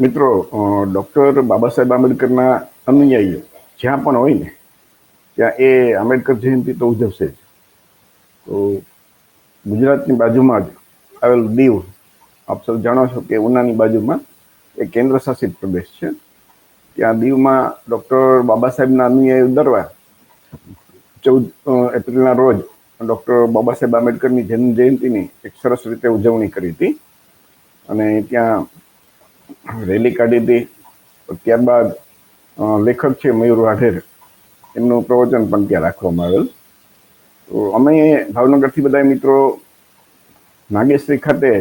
મિત્રો ડૉક્ટર બાબા સાહેબ આંબેડકરના અનુયાયીઓ, જ્યાં પણ હોય ને, ત્યાં એ આંબેડકર જયંતિ તો ઉજવશે જ. તો ગુજરાતની બાજુમાં જ આવેલું દીવ, આપ સૌ જાણો છો કે ઉનાની બાજુમાં એ કેન્દ્ર શાસિત પ્રદેશ છે. ત્યાં દીવમાં ડૉક્ટર બાબા સાહેબના અનુયાયીઓ દરવા ચૌદ એપ્રિલના રોજ ડૉક્ટર બાબા સાહેબ આંબેડકરની જન્મ જયંતિની એક સરસ રીતે ઉજવણી કરી હતી. અને ત્યાં રેલી કાઢી હતી. ત્યારબાદ લેખક છે મયુર વાઢેર એમનું પ્રવચન પણ ત્યાં રાખવામાં આવેલ. તો અમે ભાવનગરથી બધા મિત્રો નાગેશ્રી ખાતે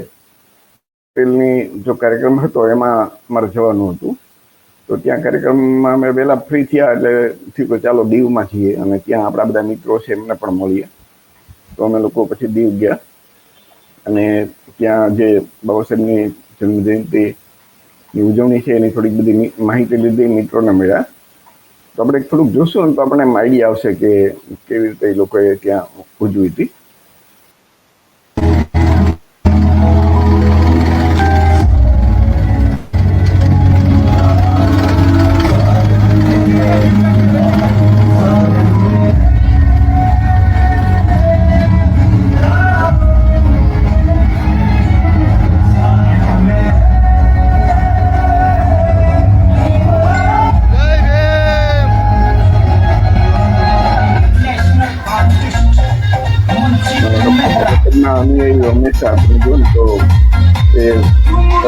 પેલની જો કાર્યક્રમ હતો, એમાં અમારે જવાનું હતું. તો ત્યાં કાર્યક્રમમાં અમે વહેલા ફ્રી થયા એટલે થયું કે ચાલો દીવમાં જઈએ અને ત્યાં આપણા બધા મિત્રો છે એમને પણ મળીએ. તો અમે લોકો પછી દીવ ગયા. અને ત્યાં જે બાબા સાહેબની જન્મ જયંતિની ઉજવણી છે, એની થોડીક બધી માહિતી લીધી મિત્રોને મળ્યા. તો આપણે થોડુંક જોશું ને તો આપણને આઈડિયા આવશે કે કેવી રીતે એ લોકોએ ત્યાં ઉજવી હતી. I'm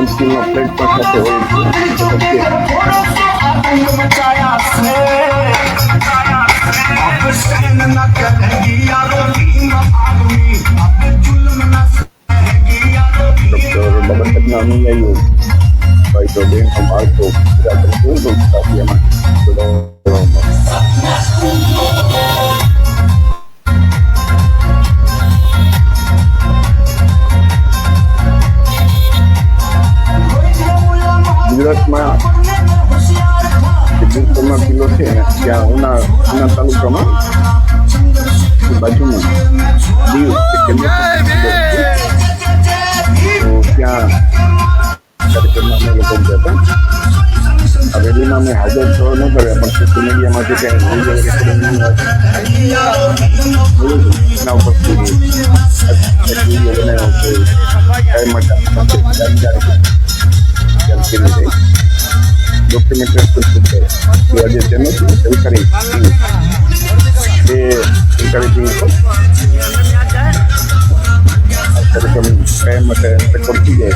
still penting platform kategori Dr. Babat Adnami Yayu the જે બિલકુલનો કિલ્લો છે ત્યાં ઉના ઉના તાલુકામાં બાજુમાં દીવ છે. ત્યાં કાર્યક્રમમાં અમે લોકો ગયા હતા આ રેલીમાં અમે હાજર થવા ન કર્યા પણ સોશિયલ મીડિયામાં જે કંઈ વીડિયો રેકોર્ડિંગ એના ઉપરથી એક વીડિયો બનાવ્યો કે જાણકારી રહે ડોક્યુમેન્ટરી કરે એ આજે તેનો સરકારી એ સરકારી ટીવી પર આ કાર્યક્રમ કાયમ માટે થઈ જાય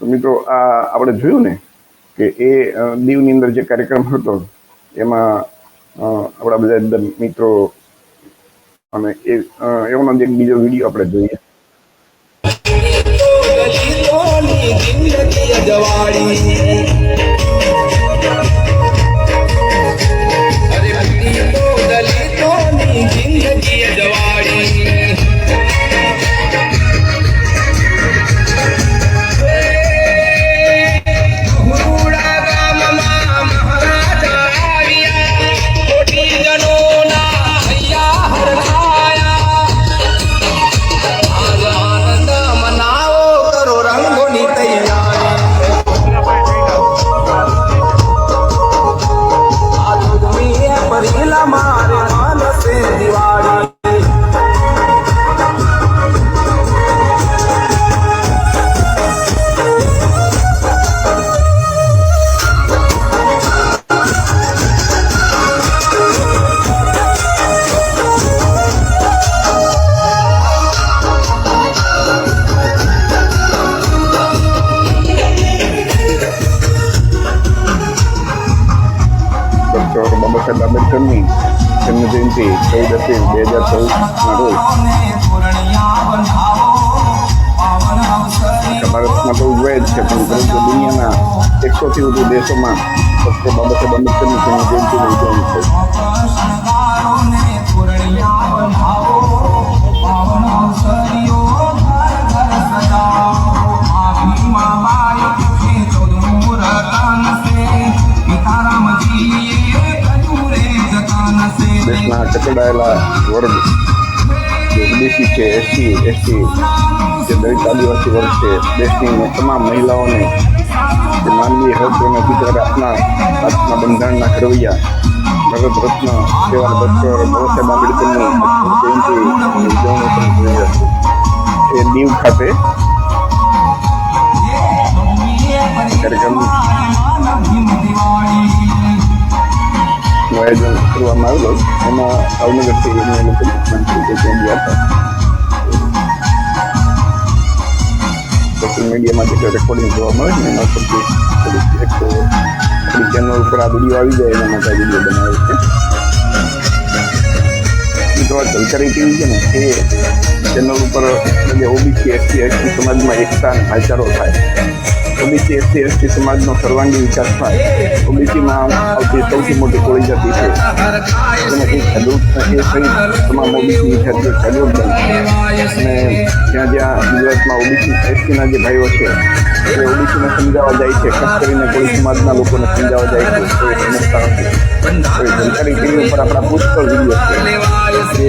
તો મિત્રો આ આપણે જોયું ને કે એ દીવની અંદર જે કાર્યક્રમ હતો એમાં આપણા બધા મિત્રો અને એ અ, જ એક બીજો વીડિયો આપણે જોઈએ. ಕಿಂಡತಿಯ ಜವಾಡಿ ડૉક્ટર બાબા સાહેબ આંબેડકરની જન્મ જયંતિ, ચૌદ એપ્રિલ, બે હજાર ચૌદના રોજ. ભારતમાં તો ઉજવાય જ છે, પણ પરંતુ દુનિયાના એકસોથી વધુ દેશોમાં ડૉક્ટર બાબતે સાહેબ આંબેડકરની જન્મ જયંતિની ઉજવણી થઈ દેશના કચડાયેલા વર્ગ ઓબીસી છે, એસસી, એસટી, જે દલિત આદિવાસી વર્ગ છે, દેશની તમામ મહિલાઓને જે માનવીય હક અને અધિકાર આપનાર ભારતના બંધારણના ઘડવૈયા ભગત રત્ન સેવા ડોક્ટર બાબા સાહેબ આંબેડકરની જયંતિ એ દીવ ખાતે કાર્યક્રમ આયોજન કરવામાં આવેલું એમાં ભાવનગરથી એમને લોકો મંત્રી ગયા હતા સોશિયલ મીડિયામાં જે રેકોર્ડિંગ જોવા મળે ને, એના પરથી થોડીક એક આપણી ચેનલ ઉપર આ વીડિયો આવી જાય, એના માટે વીડિયો બનાવે છે. તો આ ટીવી છે ને, એ ચેનલ ઉપર જે ઓબીસી એસટી એસટી સમાજમાં એકતા અને ભાઈચારો થાય. ઓબીસી એસટી એસટી સમાજનો સર્વાંગી વિકાસ થાય ઓબીસીમાં આવતી સૌથી મોટી કોળી જાતિ છે જેનાથી જાગૃત એ સહિત તમામ ઓબીસી વિદ્યાર્થીઓ બને અને જ્યાં જ્યાં ગુજરાતમાં ઓબીસી એસટીના જે ભાઈઓ છે એ ઓબીસીને સમજાવવા જાય છે ખાસ કરીને કોળી સમાજના લોકોને સમજાવવા જાય છે તો એ સમજતા નથી સરકારી ટીવી ઉપર આપણા પુષ્કળ વીડિયો છે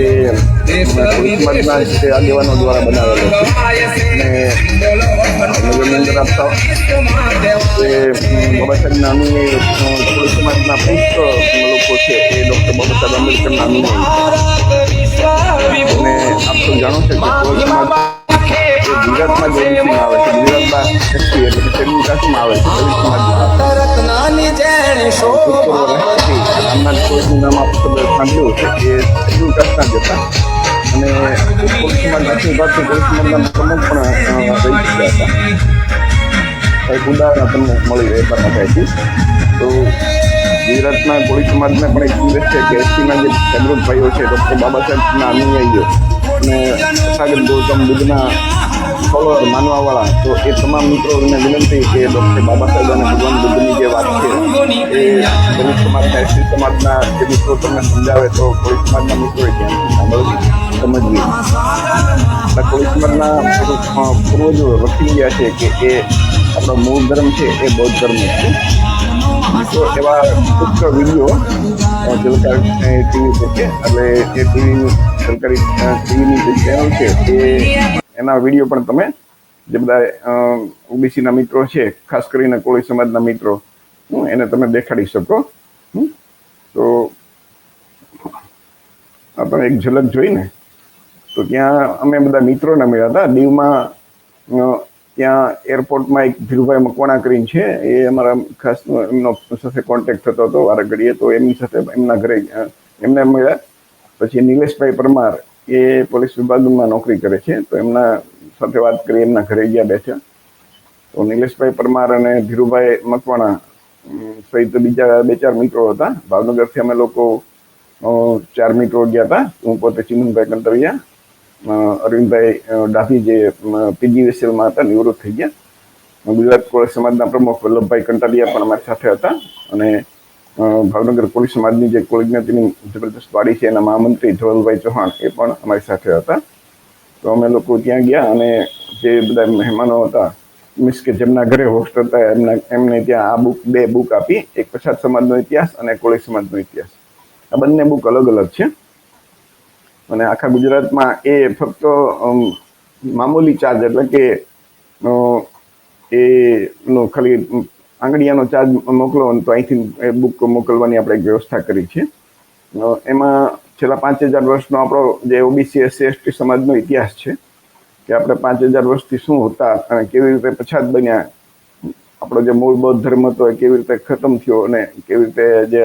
જે કોળી સમાજના જે આગેવાનો દ્વારા બનાવેલો છે અને નગરની અંદર આપતા એ બાબા સાહેબના અનુયાયી કોળી સમાજના પુષ્કળ લોકો છે એ ડૉક્ટર બાબા સાહેબ આંબેડકરના અનુયાયી અને આપ તો જાણો છો કે કોળી સમાજ ગુજરાતમાં જ ઓબીસીમાં આવે છે. ગુજરાતમાં એસટી એટલે કે કાસ્ટમાં આવે છે. દલિત સમાજમાં રત્નાની જેણે ભૂતપૂર્વ રામનાથ કોવિંદનું નામ આપણે સાંભળ્યું છે એ કાસ્ટના જ હતા. અને સમાજ દક્ષિણ ભારતની કોળી પ્રમુખ પણ રહી ચૂક્યા હતા. એક ઉદાહરણ તમને મળી રહે એટલા માટે તો ગુજરાતના કોળી સમાજને પણ એક દિવસ છે કે એસટીના જે જાગૃત ભાઈઓ છે ડૉક્ટર બાબા સાહેબના અનુયાયીઓ અને સાગર ગૌતમ બુદ્ધના ફોલોઅર માનવાવાળા, તો એ તમામ મિત્રોને વિનંતી કે ડૉક્ટર બાબા સાહેબ અને ભગવાન બુદ્ધની જે વાત છે, એ દલિત સમાજના એસટી સમાજના જે મિત્રો તમને સમજાવે, તો કોઈ સમાજના મિત્રો ધ્યાનથી સાંભળવી, સમજવી. કોળી સમાજના પૂર્વજો લખી ગયા છે કે એ આપણો મૂળ ધર્મ છે, એ બૌદ્ધ ધર્મ છે. તો એવા પુષ્કળ વીડિયો સરકારી ટીવી છે, એટલે એ ટીવી સરકારી ટીવીની જે ચેનલ છે, એ એના વીડિયો પણ તમે જે બધા ઓબીસીના મિત્રો છે, ખાસ કરીને કોળી સમાજના મિત્રો એને તમે દેખાડી શકો. તો આપણે એક ઝલક જોઈને, તો ત્યાં અમે બધા મિત્રોને મળ્યા હતા, દીવમાં ત્યાં એરપોર્ટમાં એક ધીરુભાઈ મકવાણા કરીને છે, એ અમારા ખાસ એમનો સાથે કોન્ટેક્ટ થતો હતો વારે ઘડીએ તો એમની સાથે એમના ઘરે એમને મળ્યા પછી નિલેશભાઈ પરમાર એ પોલીસ વિભાગમાં નોકરી કરે છે. તો એમના સાથે વાત કરી, એમના ઘરે ગયા બેઠા. તો નિલેશભાઈ પરમાર અને ધીરુભાઈ મકવાણા સહિત બીજા બે ચાર મિત્રો હતા. ભાવનગરથી અમે લોકો ચાર મિત્રો ગયા હતા. હું પોતે ચિમનભાઈ કંતરિયા અરવિંદભાઈ ડાભી જે પીજીવીસીએલમાં હતા, નિવૃત્ત થઈ ગયા. ગુજરાત કોળ સમાજના પ્રમુખ વલ્લભભાઈ કંટાલિયા પણ અમારી સાથે હતા. અને ભાવનગર કોળી સમાજની જે કોળી જ્ઞાતિની જબરદસ્ત વાડી છે એના મહામંત્રી ધવલભાઈ ચૌહાણ એ પણ અમારી સાથે હતા. તો અમે લોકો ત્યાં ગયા અને જે બધા મહેમાનો હતા, મીન્સ કે જેમના ઘરે હોસ્ટ હતા, એમના, એમને ત્યાં આ બુક બે બુક આપી, એક પછાત સમાજનો ઇતિહાસ અને કોળી સમાજનો ઇતિહાસ. આ બંને બુક અલગ અલગ છે. અને આખા ગુજરાતમાં એ ફક્ત મામૂલી ચાર્જ એટલે કે એનું ખાલી આંગળીયાનો ચાર્જ મોકલો તો અહીંથી બુક મોકલવાની આપણે વ્યવસ્થા કરી છે. એમાં છેલ્લા પાંચ હજાર વર્ષનો આપણો જે ઓબીસી એસસી એસટી સમાજનો ઇતિહાસ છે કે આપણે પાંચ હજાર વર્ષથી શું હતા અને કેવી રીતે પછાત બન્યા, આપણો જે મૂળ બૌદ્ધ ધર્મ હતો એ કેવી રીતે ખતમ થયો અને કેવી રીતે જે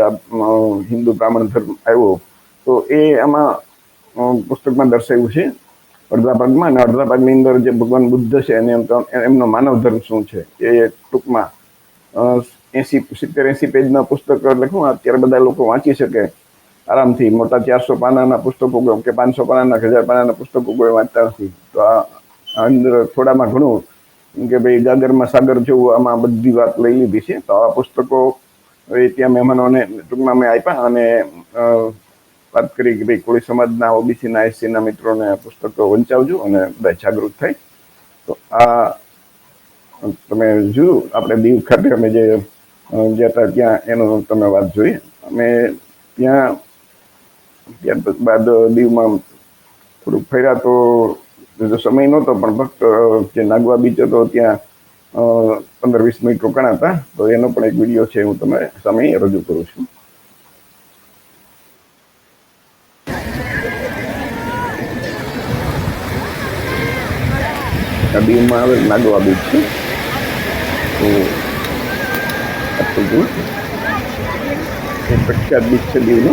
હિન્દુ બ્રાહ્મણ ધર્મ આવ્યો, તો એ આમાં પુસ્તકમાં દર્શાવ્યું છે અડધા ભાગમાં. અને અડધા ભાગની અંદર જે ભગવાન બુદ્ધ છે એને એમનો માનવ ધર્મ શું છે એ ટૂંકમાં એસી, સિત્તેર, એસી પેજના પુસ્તક લખું અત્યારે બધા લોકો વાંચી શકે. આરામથી. મોટા ચારસો પાનાના પુસ્તકો કે પાંચસો પાનાના હજાર પાનાના પુસ્તકો કોઈ વાંચતા નથી. તો આ આ અંદર થોડામાં ઘણું કે ભાઈ ગાગરમાં સાગર જેવું આમાં બધી વાત લઈ લીધી છે. તો આવા પુસ્તકો ત્યાં મહેમાનોને ટૂંકમાં મેં આપ્યા અને વાત કરી કે ભાઈ કોળી સમાજના, ઓબીસીના, એસસીના મિત્રોને આ પુસ્તકો વંચાવજો અને બધા જાગૃત થાય. તો આ તમે જોયું આપણે દીવ ખાતે અમે જે ગયા હતા, ત્યાં એનો તમે વાત જોઈ. અમે ત્યાં, ત્યાર બાદ દીવમાં થોડુંક ફર્યા તો સમય નહોતો, પણ ફક્ત જે નાગવા બીચ હતો ત્યાં પંદર વીસ મિનિટ રોકાણા હતા. તો એનો પણ એક વીડિયો છે, હું તમે સામે રજૂ કરું છું. દીવમાં આવે નાગવા બીચ છે. પ્રખ્યાત બીચ છે દીવનો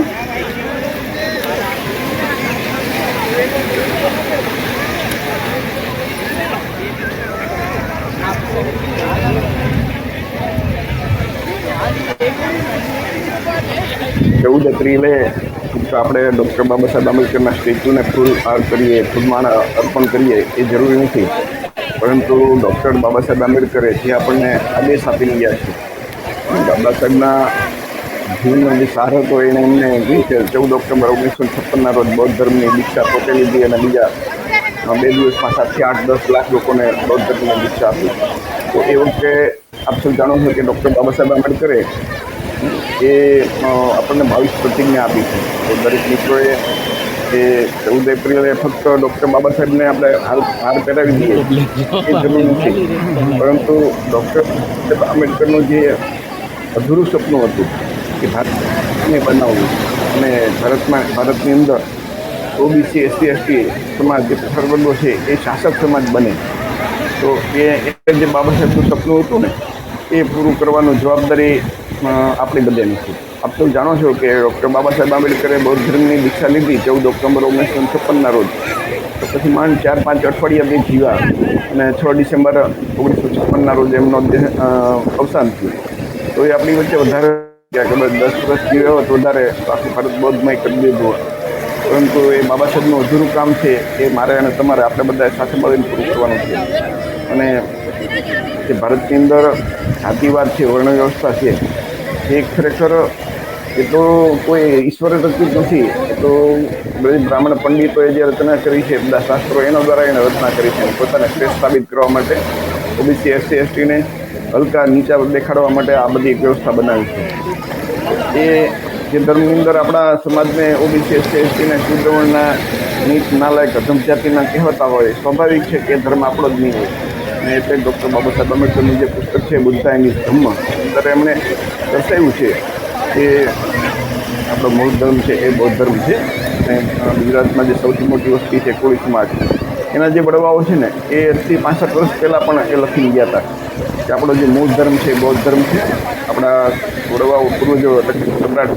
ચૌદ એપ્રિલે આપણે ડૉક્ટર બાબા સાહેબ આંબેડકરના સ્ટેચ્યુને ફૂલ આર્ટ કરીએ, ફૂલમાળ અર્પણ કરીએ, એ જરૂરી નથી. પરંતુ ડૉક્ટર બાબા સાહેબ આંબેડકરે જે આપણને આદેશ આપી ગયા છે બાબા સાહેબના જીવનનો જે સાર હતો એને એમને રીતે ચૌદ ઓક્ટોબર ઓગણીસો છપ્પનના રોજ બૌદ્ધ ધર્મની દીક્ષા પોતે લીધી અને બીજા બે દિવસમાં સાતથી આઠ દસ લાખ લોકોને બૌદ્ધ ધર્મની દીક્ષા આપી. તો એ વખતે આપ સૌ જાણો છો કે ડૉક્ટર બાબા સાહેબ આંબેડકરે એ આપણને બાવીસ પ્રતિજ્ઞા આપી છે. તો દરેક મિત્રોએ એ ચૌદ એપ્રિલે ફક્ત ડૉક્ટર બાબા સાહેબને આપણે હાર હાર કરાવી દઈએ. એ જરૂર નથી પરંતુ ડૉક્ટર આંબેડકરનું જે અધૂરું સપનું હતું કે ભારતને બનાવવું અને ભારતમાં, ભારતની અંદર ઓબીસી એસટી એસટી સમાજ જે પછાત છે, એ શાસક સમાજ બને. તો એ એ જે બાબા સાહેબનું સપનું હતું ને, એ પૂરું કરવાનું જવાબદારી આપણી બધાની છે. આપ તો જાણો છો કે ડૉક્ટર બાબા સાહેબ આંબેડકરે બૌદ્ધ ધર્મની દીક્ષા લીધી ચૌદ ઓક્ટોબર ઓગણીસો છપ્પનના રોજ. તો પછી માંડ ચાર પાંચ અઠવાડિયા બે જીવા અને છ ડિસેમ્બર ઓગણીસો છપ્પનના રોજ એમનો અવસાન થયું. તો એ આપણી વચ્ચે વધારે ક્યાંક કદાચ દસ વર્ષ જીવ્યો હોત વધારે આખું ભારત બૌદ્ધમય કરી દીધું હોત. પરંતુ એ બાબા સાહેબનું અધૂરું કામ છે એ મારે અને તમારે આપણે બધા સાથે મળીને પૂરું કરવાનું છે. અને જે ભારતની અંદર જાતિવાદ છે વર્ણ વ્યવસ્થા છે એ ખરેખર એ તો કોઈ ઈશ્વરે રચિત નથી. એ તો બધી બ્રાહ્મણ પંડિતોએ જે રચના કરી છે, બધા શાસ્ત્રો એના દ્વારા એને રચના કરી છે પોતાને શ્રેષ્ઠ સાબિત કરવા માટે ઓબીસી એસસી, એસટીને હલકા નીચા દેખાડવા માટે આ બધી વ્યવસ્થા બનાવી છે. એ જે ધર્મની અંદર આપણા સમાજને ઓબીસી, એસસી, એસટીને શુદ્રવણના નીચ, નાલાયક અધમ જાતિના કહેવાતા હોય, સ્વાભાવિક છે કે ધર્મ આપણો જ નહીં હોય. અને એટલે ડૉક્ટર બાબા સાહેબ આંબેડકરનું જે પુસ્તક છે બુદ્ધા એની અંદર એમણે દર્શાવ્યું છે કે આપણો મૂળ ધર્મ છે, એ બૌદ્ધ ધર્મ છે. અને ગુજરાતમાં જે સૌથી મોટી વસ્તી છે કોળી સમાજ એના જે વડવાઓ છે ને, એ આજથી પાંસઠ વર્ષ પહેલાં પણ એ લખી ગયા હતા કે આપણો જે મૂળ ધર્મ છે બૌદ્ધ ધર્મ છે. આપણા વડવાઓ પૂર્વજો સમ્રાટ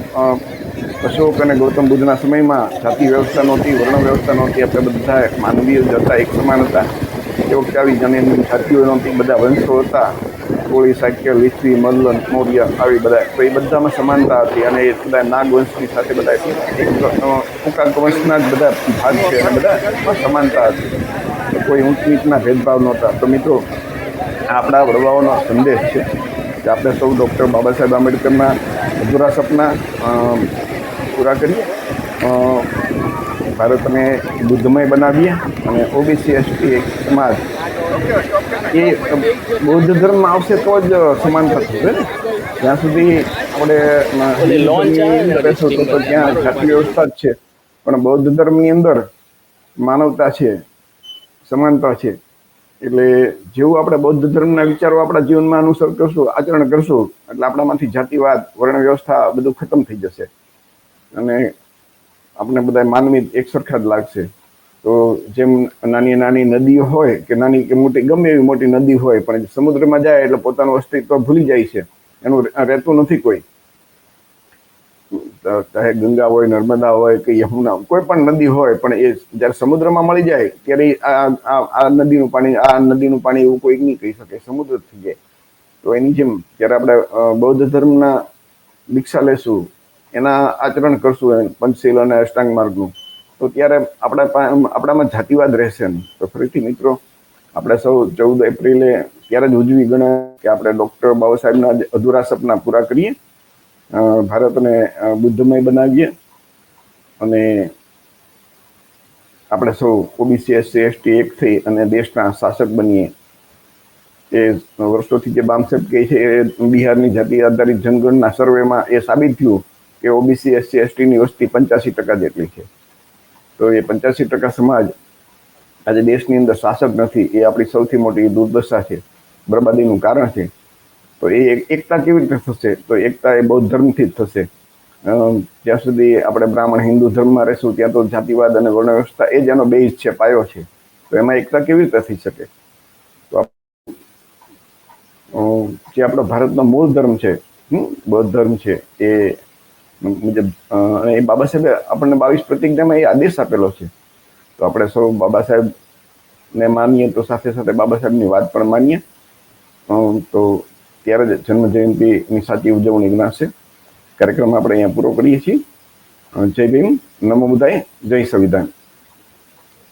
અશોક અને ગૌતમ બુદ્ધના સમયમાં જાતિ વ્યવસ્થા નહોતી, વર્ણ વ્યવસ્થા નહોતી. આપણે બધા માનવીય જ હતા એક સમાન હતા. એ વખતે આવી જાણી જાતિઓ નહોતી બધા વંશો હતા. કોળી સાક્ય લીસવી મલ્લન મૌર્ય, આવી બધા તો એ બધામાં સમાનતા હતી અને એ બધા નાગ વંશની સાથે બધા ટૂંકા વંશના જ બધા ભાગ છે અને બધા સમાનતા હતી. કોઈ ઊંચ નીચના ભેદભાવ નહોતા. તો મિત્રો, આપણા વડવાઓનો સંદેશ છે કે આપણે સૌ ડૉક્ટર બાબા સાહેબ આંબેડકરના અધૂરા સપના પૂરા કરીએ. ભારતને બુદ્ધમય બનાવીએ અને ઓબીસી એસટી એક સમાજ. એ બૌદ્ધ ધર્મ આવશે તો જ સમાનતા થશે ને? જ્યાં સુધી આપણે રહેશું તો ત્યાં જાતિ વ્યવસ્થા જ છે. પણ બૌદ્ધ ધર્મની અંદર માનવતા છે સમાનતા છે. એટલે જેવું આપણે બૌદ્ધ ધર્મના વિચારો આપણા જીવનમાં અનુસર કરશું આચરણ કરશું એટલે આપણામાંથી જાતિવાદ વર્ણ વ્યવસ્થા બધું ખતમ થઈ જશે. અને આપણે બધા માનવી એક સરખા જ લાગશે. તો જેમ નાની નાની નદીઓ હોય કે નાની કે મોટી, ગમે એવી મોટી નદી હોય, પણ સમુદ્રમાં જાય એટલે પોતાનું અસ્તિત્વ ભૂલી જાય છે. એનું રહેતું નથી કોઈ. ચાહે ગંગા હોય, નર્મદા હોય કે યમુના, કોઈ પણ નદી હોય, પણ એ જ્યારે સમુદ્રમાં મળી જાય, ત્યારે આ નદીનું પાણી, આ નદીનું પાણી એવું કોઈ નહીં કહી શકે સમુદ્ર થઈ જાય તો એની જેમ, જ્યારે આપણે બૌદ્ધ ધર્મના દીક્ષા લેશું એના આચરણ કરશું એમ, પંચશીલ અને અષ્ટાંગ માર્ગનું. તો ત્યારે આપણા આપણામાં જાતિવાદ રહેશે નહીં. તો ફરીથી મિત્રો, આપણે સૌ ચૌદ એપ્રિલે ત્યારે જ ઉજવી ગણાય કે આપણે ડૉક્ટર બાબા સાહેબના અધૂરા સપના પૂરા કરીએ ભારતને બુદ્ધમય બનાવીએ અને આપણે સૌ ઓબીસી, એસસી, એસટી એક થઈ અને દેશના શાસક બનીએ. એ વર્ષોથી જે બામસેબ કહે છે, એ બિહારની જાતિ આધારિત જનગણના સર્વેમાં એ સાબિત થયું. કે ઓબીસી એસસી એસટીની વસ્તી પંચ્યાસી ટકા જેટલી છે. તો એ પંચ્યાસી ટકા સમાજ આજે દેશની અંદર શાસક નથી, એ આપણી સૌથી મોટી દુર્દશા છે, બરબાદીનું કારણ છે. તો એ એકતા કેવી રીતે થશે? તો એકતા એ બૌદ્ધ ધર્મથી જ થશે. જ્યાં સુધી આપણે બ્રાહ્મણ, હિન્દુ ધર્મમાં રહેશું, ત્યાં તો જાતિવાદ અને વર્ણ વ્યવસ્થા એ જ એનો બેઝ છે, પાયો છે. તો એમાં એકતા કેવી રીતે થઈ શકે? તો જે આપણો ભારતનો મૂળ ધર્મ છે બૌદ્ધ ધર્મ છે, એ મુજબ અને એ બાબા સાહેબે આપણને બાવીસ પ્રતિજ્ઞામાં એ આદેશ આપેલો છે. તો આપણે સૌ બાબા સાહેબને માનીએ તો સાથે સાથે બાબા સાહેબની વાત પણ માનીએ. તો ત્યારે જ જન્મ જયંતિની સાચી ઉજવણી જ્ઞાશે કાર્યક્રમ આપણે અહીંયા પૂરો કરીએ છીએ. જય ભીમ. નમો બુધાય. જય સંવિધાન.